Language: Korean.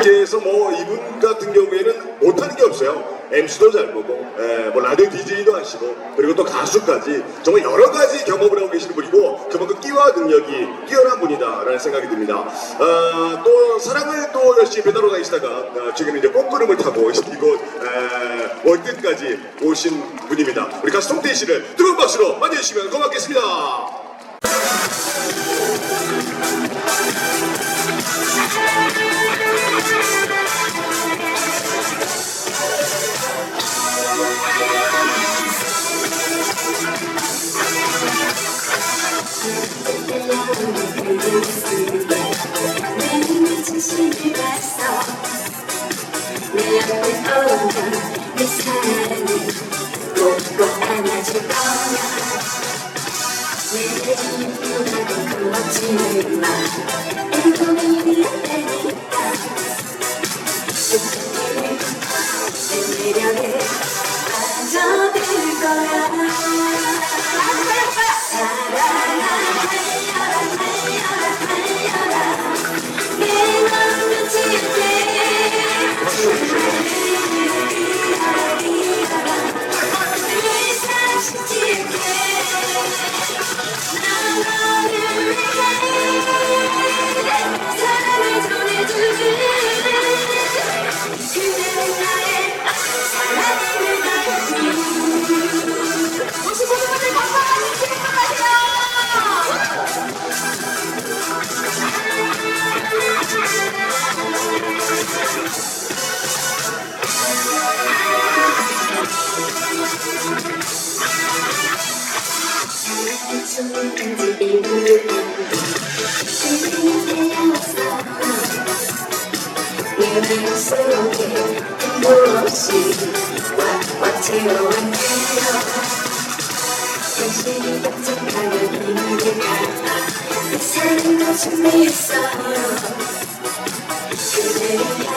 이제에서 뭐 이분 같은 경우에는 못하는 게 없어요. MC도 잘 보고, 에, 뭐 라디오 DJ도 하시고, 그리고 또 가수까지 정말 여러 가지 경험을 하고 계시는 분이고, 그만큼 끼와 능력이 뛰어난 분이다라는 생각이 듭니다. 어, 또 사랑을 또 열심히 배달로 다니시다가 어, 지금 이제 꽃구름을 타고 이곳 에, 월드까지 오신 분입니다. 우리 가수 송태희 씨를 뜨거운 박수로 맞이해주시면 고맙겠습니다. 내 자신을 봤어 내 앞에 오면 내 사랑을 꼭꼭 안아줄 거야 내 이유라도 고맙지는 마 행동이 없다니까 내 매력에 빠져들 거야 내 속에 무엇이 꽉꽉 채워왔네요 당신이 걱정하는 이만을 감아 내 삶도 준비했어요 그대를